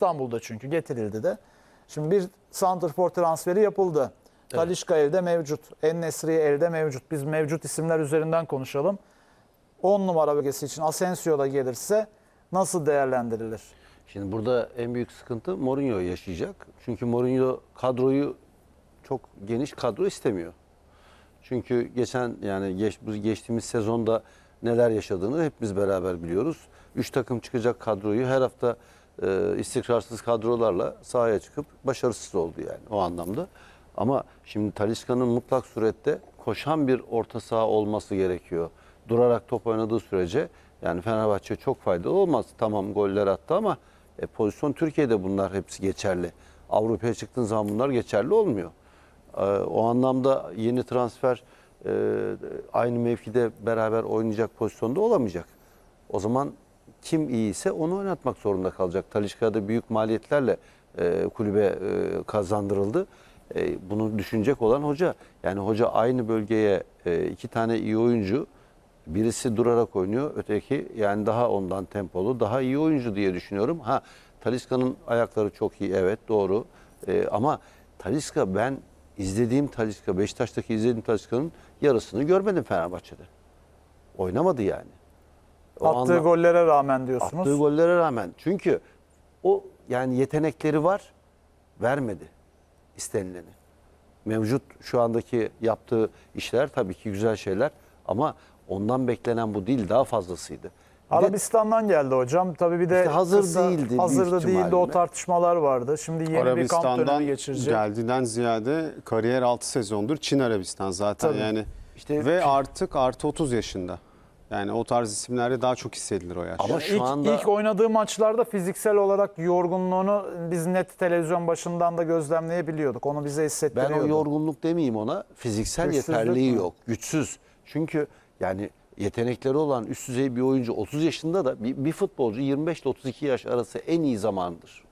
İstanbul'da çünkü getirildi de. Şimdi bir santrfor transferi yapıldı. Talişka elde mevcut. En-Nesyri elde mevcut. Biz mevcut isimler üzerinden konuşalım. 10 numara bölgesi için Asensio da gelirse nasıl değerlendirilir? Şimdi burada en büyük sıkıntı Mourinho yaşayacak. Çünkü Mourinho kadroyu çok geniş kadro istemiyor. Çünkü geçen yani geç, geçtiğimiz sezonda neler yaşadığını hepimiz beraber biliyoruz. Üç takım çıkacak kadroyu her hafta e, istikrarsız kadrolarla sahaya çıkıp başarısız oldu yani o anlamda. Ama şimdi Talisca'nın mutlak surette koşan bir orta saha olması gerekiyor. Durarak top oynadığı sürece yani Fenerbahçe çok faydalı olmaz. Tamam goller attı ama e, pozisyon Türkiye'de bunlar hepsi geçerli. Avrupa'ya çıktığın zaman bunlar geçerli olmuyor. Ee, O anlamda yeni transfer e, aynı mevkide beraber oynayacak pozisyonda olamayacak. O zaman kim iyiyse onu oynatmak zorunda kalacak. Talişka'da büyük maliyetlerle e, kulübe e, kazandırıldı. E, Bunu düşünecek olan hoca. Yani hoca aynı bölgeye e, iki tane iyi oyuncu Birisi durarak oynuyor, öteki yani daha ondan tempolu, daha iyi oyuncu diye düşünüyorum. Ha Talisca'nın ayakları çok iyi, evet doğru. Ee, ama Talisca ben izlediğim Talisca, Beşiktaş'taki izlediğim Talisca'nın yarısını görmedim Fenerbahçe'de. Oynamadı yani. O Attığı anla- gollere rağmen diyorsunuz. Attığı gollere rağmen. Çünkü o yani yetenekleri var, vermedi istenileni. Mevcut şu andaki yaptığı işler tabii ki güzel şeyler ama ondan beklenen bu değil, daha fazlasıydı. Bir Arabistan'dan geldi hocam. Tabii bir de İşte hazır kısa- değildi Hazır da değildi o tartışmalar vardı. Şimdi yeni bir kamp Arabistan'dan dönemi geçirecek. geldiğinden ziyade kariyer 6 sezondur Çin Arabistan zaten Tabii. yani İşte- ve artık artı 30 yaşında. Yani o tarz isimlerde daha çok hissedilir o yaş. Ama şu ilk, anda ilk oynadığı maçlarda fiziksel olarak yorgunluğunu biz net televizyon başından da gözlemleyebiliyorduk. Onu bize ben hissettiriyordu. o yorgunluk demeyeyim ona. Fiziksel Güçsüzlük yeterliği mü? yok. Güçsüz. Çünkü yani yetenekleri olan üst düzey bir oyuncu 30 yaşında da bir, bir futbolcu 25 ile 32 yaş arası en iyi zamandır.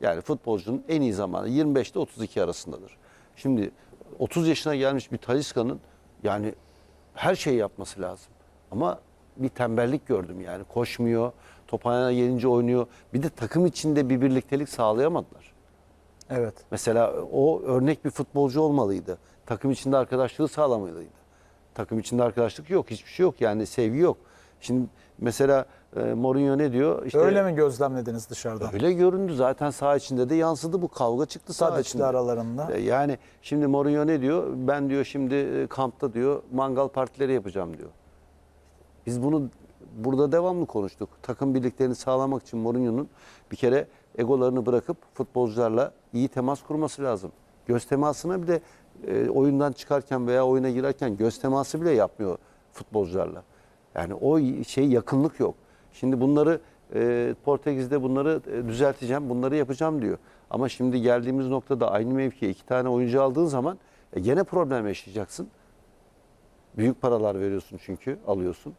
Yani futbolcunun en iyi zamanı 25 ile 32 arasındadır. Şimdi 30 yaşına gelmiş bir Talisca'nın yani her şeyi yapması lazım. Ama bir tembellik gördüm yani. Koşmuyor, top ayağına gelince oynuyor. Bir de takım içinde bir birliktelik sağlayamadılar. Evet. Mesela o örnek bir futbolcu olmalıydı. Takım içinde arkadaşlığı sağlamalıydı. Takım içinde arkadaşlık yok, hiçbir şey yok yani sevgi yok. Şimdi mesela e, Mourinho ne diyor? İşte Öyle mi gözlemlediniz dışarıdan? Öyle göründü zaten saha içinde de yansıdı bu kavga çıktı saha Tadiç'le içinde. aralarında. E, Yani şimdi Mourinho ne diyor? Ben diyor şimdi e, kampta diyor mangal partileri yapacağım diyor. Biz bunu burada devamlı konuştuk. Takım birliklerini sağlamak için Mourinho'nun bir kere egolarını bırakıp futbolcularla iyi temas kurması lazım. Göz temasına bir de e, oyundan çıkarken veya oyuna girerken göz teması bile yapmıyor futbolcularla. Yani o şey yakınlık yok. Şimdi bunları e, Portekiz'de bunları e, düzelteceğim, bunları yapacağım diyor. Ama şimdi geldiğimiz noktada aynı mevkiye iki tane oyuncu aldığın zaman e, gene problem yaşayacaksın. Büyük paralar veriyorsun çünkü alıyorsun.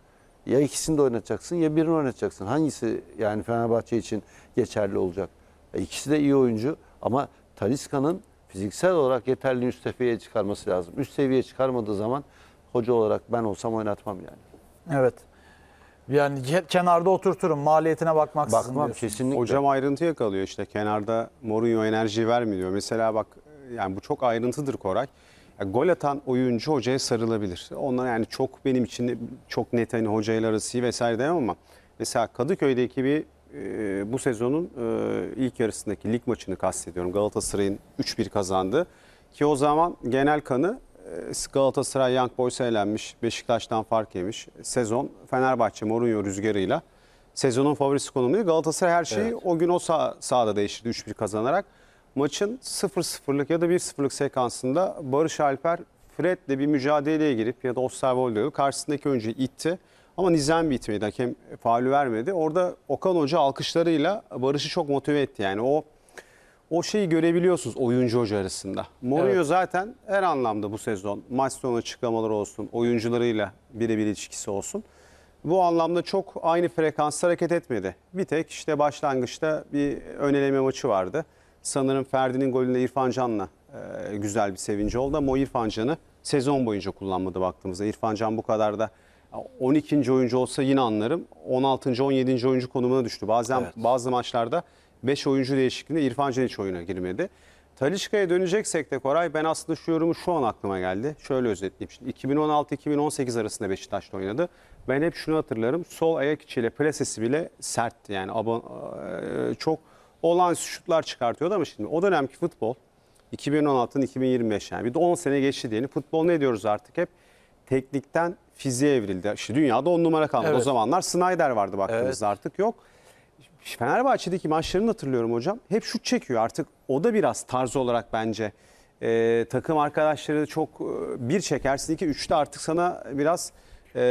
Ya ikisini de oynatacaksın ya birini oynatacaksın. Hangisi yani Fenerbahçe için geçerli olacak? E, ikisi de iyi oyuncu ama Talisca'nın fiziksel olarak yeterli üst seviyeye çıkarması lazım. Üst seviyeye çıkarmadığı zaman hoca olarak ben olsam oynatmam yani. Evet. Yani ke- kenarda oturturum maliyetine bakmaksızın Bakmam diyorsun. kesinlikle. Hocam ayrıntı yakalıyor işte kenarda Mourinho enerji vermiyor. Mesela bak yani bu çok ayrıntıdır Koray. Ya gol atan oyuncu hocaya sarılabilir. Onlar yani çok benim için çok net hani hocayla arası vesaire demem ama mesela Kadıköy'deki bir e, bu sezonun e, ilk yarısındaki lig maçını kastediyorum. Galatasaray'ın 3-1 kazandı. Ki o zaman genel kanı e, Galatasaray Young Boys'a elenmiş, Beşiktaş'tan fark yemiş. Sezon Fenerbahçe Mourinho rüzgarıyla sezonun favorisi konumuydu. Galatasaray her şeyi Evet. o gün o sah- sahada değiştirdi 3-1 kazanarak. Maçın 0-0'lık ya da 1-0'lık sekansında Barış Alper Fred'le bir mücadeleye girip ya da Osterwolde'yi karşısındaki oyuncuyu itti. Ama nizam bitmedi. Hakem faulü vermedi. Orada Okan Hoca alkışlarıyla Barış'ı çok motive etti. Yani o o şeyi görebiliyorsunuz oyuncu hoca arasında. Mourinho Evet. zaten her anlamda bu sezon maç sonu açıklamaları olsun, oyuncularıyla birebir ilişkisi olsun. Bu anlamda çok aynı frekansta hareket etmedi. Bir tek işte başlangıçta bir öneleme maçı vardı. Sanırım Ferdi'nin golünde İrfan Can'la e, güzel bir sevinci oldu ama o İrfan Can'ı sezon boyunca kullanmadı baktığımızda. İrfan Can bu kadar da 12. oyuncu olsa yine anlarım. 16. 17. oyuncu konumuna düştü. Bazen Evet. bazı maçlarda 5 oyuncu değişikliğinde İrfan Can hiç oyuna girmedi. Talişka'ya döneceksek de Koray ben aslında şu yorumu şu an aklıma geldi. Şöyle özetleyeyim. Şimdi 2016-2018 arasında Beşiktaş'ta oynadı. Ben hep şunu hatırlarım. Sol ayak içiyle plasesi bile sertti. Yani abo- eee, çok olağanüstü şutlar çıkartıyordu ama şimdi o dönemki futbol 2016'ın 2025 yani bir de 10 sene geçti diyelim. Futbol ne diyoruz artık hep? Teknikten fiziğe evrildi. İşte dünyada 10 numara kalmadı. Evet. O zamanlar Snyder vardı baktığımızda artık yok. Fenerbahçe'deki maçlarını hatırlıyorum hocam. Hep şut çekiyor artık. O da biraz tarz olarak bence. Ee, takım arkadaşları çok e, bir çekersin iki üçte artık sana biraz e,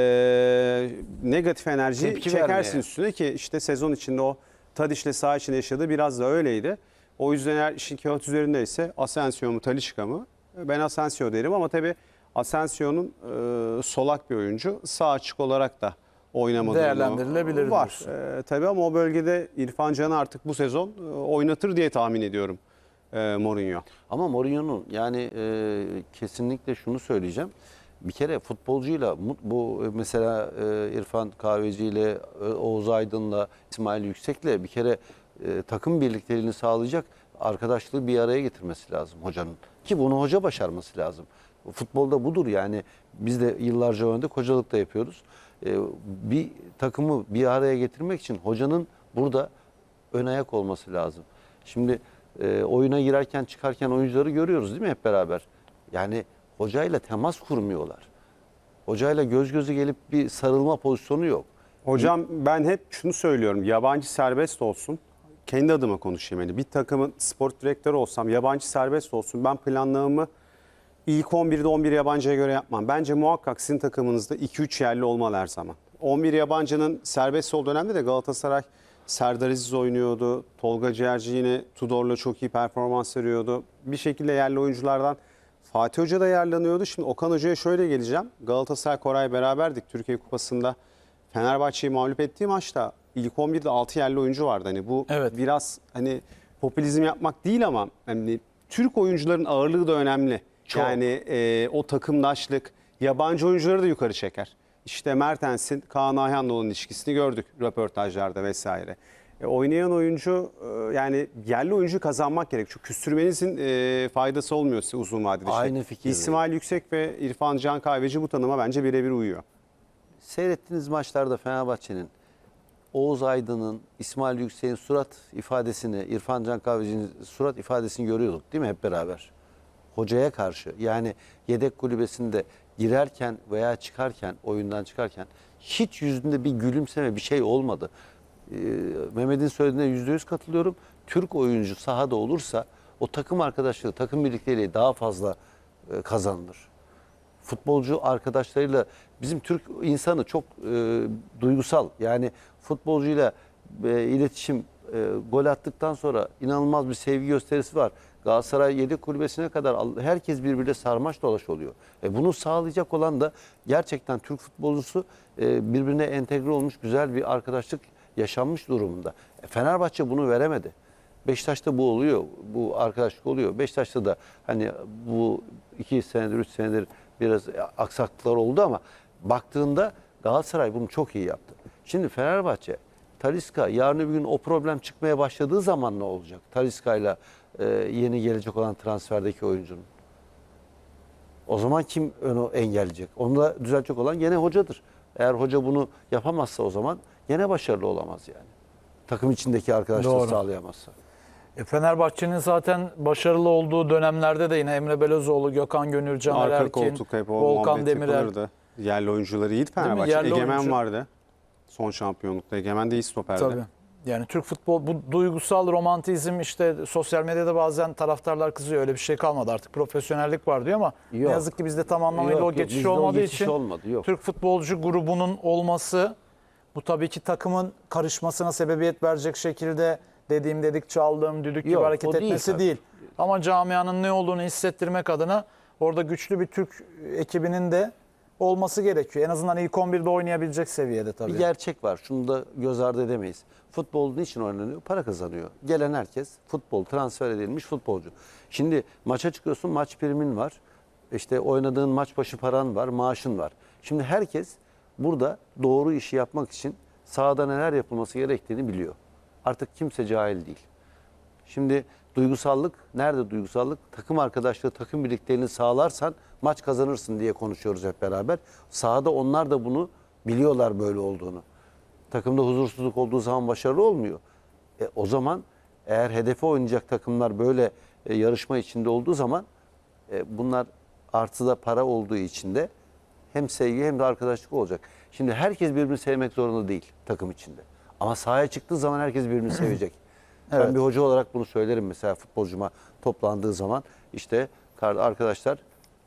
negatif enerji Tepki çekersin vermeye. üstüne ki işte sezon içinde o Tadiş'le saha içinde yaşadığı biraz da öyleydi. O yüzden eğer işin kağıt üzerindeyse Asensio mu Talisca mı? Ben Asensio derim ama tabii Asensio'nun e, solak bir oyuncu. Sağ açık olarak da oynama durumu Değerlendirilebilir var. E, tabii ama o bölgede İrfan Can'ı artık bu sezon e, oynatır diye tahmin ediyorum e, Mourinho. Ama Mourinho'nun yani e, kesinlikle şunu söyleyeceğim. Bir kere futbolcuyla bu e, mesela e, İrfan Kahveci ile e, Oğuz Aydın'la İsmail Yüksek'le bir kere e, takım birlikteliğini sağlayacak arkadaşlığı bir araya getirmesi lazım hocanın. Ki bunu hoca başarması lazım. Futbolda budur yani. Biz de yıllarca oynadık, hocalık da yapıyoruz. E, bir takımı bir araya getirmek için hocanın burada ön ayak olması lazım. Şimdi e, oyuna girerken çıkarken oyuncuları görüyoruz değil mi hep beraber? Yani hocayla temas kurmuyorlar. Hocayla göz göze gelip bir sarılma pozisyonu yok. Hocam ben hep şunu söylüyorum. Yabancı serbest olsun. Kendi adıma konuşayım. Yani bir takımın spor direktörü olsam yabancı serbest olsun. Ben planlamamı ilk 11'de 11 yabancıya göre yapmam. Bence muhakkak sizin takımınızda 2-3 yerli olmalı her zaman. 11 yabancının serbest olduğu dönemde de Galatasaray Serdar Aziz oynuyordu. Tolga Ciğerci yine Tudor'la çok iyi performans veriyordu. Bir şekilde yerli oyunculardan Fatih Hoca da yararlanıyordu. Şimdi Okan Hoca'ya şöyle geleceğim. Galatasaray Koray beraberdik Türkiye Kupası'nda. Fenerbahçe'yi mağlup ettiği maçta ilk 11'de 6 yerli oyuncu vardı. Hani bu Evet. biraz hani popülizm yapmak değil ama hani Türk oyuncuların ağırlığı da önemli. Çok. Yani e, o takımdaşlık yabancı oyuncuları da yukarı çeker. İşte Mertens'in Kaan Ayhan'la olan ilişkisini gördük röportajlarda vesaire. E, oynayan oyuncu e, yani yerli oyuncu kazanmak gerek. Çünkü küstürmenizin e, faydası olmuyor size uzun vadede. Aynı fikirdeyim. İsmail Yüksek ve İrfan Can Kahveci bu tanıma bence birebir uyuyor. Seyrettiğiniz maçlarda Fenerbahçe'nin Oğuz Aydın'ın, İsmail Yüksek'in surat ifadesini, İrfan Can Kahveci'nin surat ifadesini görüyorduk değil mi hep beraber? Hocaya karşı yani yedek kulübesinde girerken veya çıkarken, oyundan çıkarken hiç yüzünde bir gülümseme bir şey olmadı. Ee, Mehmet'in söylediğine yüzde yüz katılıyorum. Türk oyuncu sahada olursa o takım arkadaşlığı, takım birlikteliği daha fazla e, kazanılır futbolcu arkadaşlarıyla bizim Türk insanı çok e, duygusal. Yani futbolcuyla e, iletişim e, gol attıktan sonra inanılmaz bir sevgi gösterisi var. Galatasaray yedek kulübesine kadar herkes birbiriyle sarmaş dolaş oluyor. E, bunu sağlayacak olan da gerçekten Türk futbolcusu e, birbirine entegre olmuş güzel bir arkadaşlık yaşanmış durumunda. E, Fenerbahçe bunu veremedi. Beşiktaş'ta bu oluyor. Bu arkadaşlık oluyor. Beşiktaş'ta da hani bu iki senedir, üç senedir biraz aksaklıklar oldu ama baktığında Galatasaray bunu çok iyi yaptı. Şimdi Fenerbahçe, Taliska yarın öbür gün o problem çıkmaya başladığı zaman ne olacak? Taliska'yla e, yeni gelecek olan transferdeki oyuncunun. O zaman kim onu engelleyecek? Onu da düzeltecek olan gene hocadır. Eğer hoca bunu yapamazsa o zaman gene başarılı olamaz yani. Takım içindeki arkadaşlığı Doğru. sağlayamazsa. E, Fenerbahçe'nin zaten başarılı olduğu dönemlerde de yine Emre Belözoğlu, Gökhan Gönül, Caner Arka Erkin, koltuk hep o Volkan muhabbet Demirel. yapılırdı. Yerli oyuncuları iyiydi mi? Fenerbahçe. Yerli Egemen oyuncu. vardı. Son şampiyonlukta Egemen de iyi stoperdi. Tabii. Yani Türk futbol bu duygusal romantizm işte sosyal medyada bazen taraftarlar kızıyor öyle bir şey kalmadı artık profesyonellik var diyor ama Yok. ne yazık ki bizde tam anlamıyla Yok, o yok, geçiş o olmadığı geçiş için olmadı, yok. Türk futbolcu grubunun olması bu tabii ki takımın karışmasına sebebiyet verecek şekilde dediğim dedik çaldığım düdük gibi Yok, hareket o değil etmesi tabii. değil. Ama camianın ne olduğunu hissettirmek adına orada güçlü bir Türk ekibinin de olması gerekiyor. En azından ilk 11'de oynayabilecek seviyede tabii. Bir gerçek var. Şunu da göz ardı edemeyiz. Futbol niçin oynanıyor? Para kazanıyor. Gelen herkes futbol transfer edilmiş futbolcu. Şimdi maça çıkıyorsun maç primin var. İşte oynadığın maç başı paran var, maaşın var. Şimdi herkes burada doğru işi yapmak için sahada neler yapılması gerektiğini biliyor. Artık kimse cahil değil. Şimdi duygusallık, nerede duygusallık? Takım arkadaşlığı, takım birlikteliğini sağlarsan maç kazanırsın diye konuşuyoruz hep beraber. Sahada onlar da bunu biliyorlar böyle olduğunu. Takımda huzursuzluk olduğu zaman başarılı olmuyor. E, o zaman eğer hedefe oynayacak takımlar böyle e, yarışma içinde olduğu zaman e, bunlar artıda para olduğu için de hem sevgi hem de arkadaşlık olacak. Şimdi herkes birbirini sevmek zorunda değil takım içinde. Ama sahaya çıktığı zaman herkes birbirini sevecek. Evet. Ben bir hoca olarak bunu söylerim mesela futbolcuma toplandığı zaman işte arkadaşlar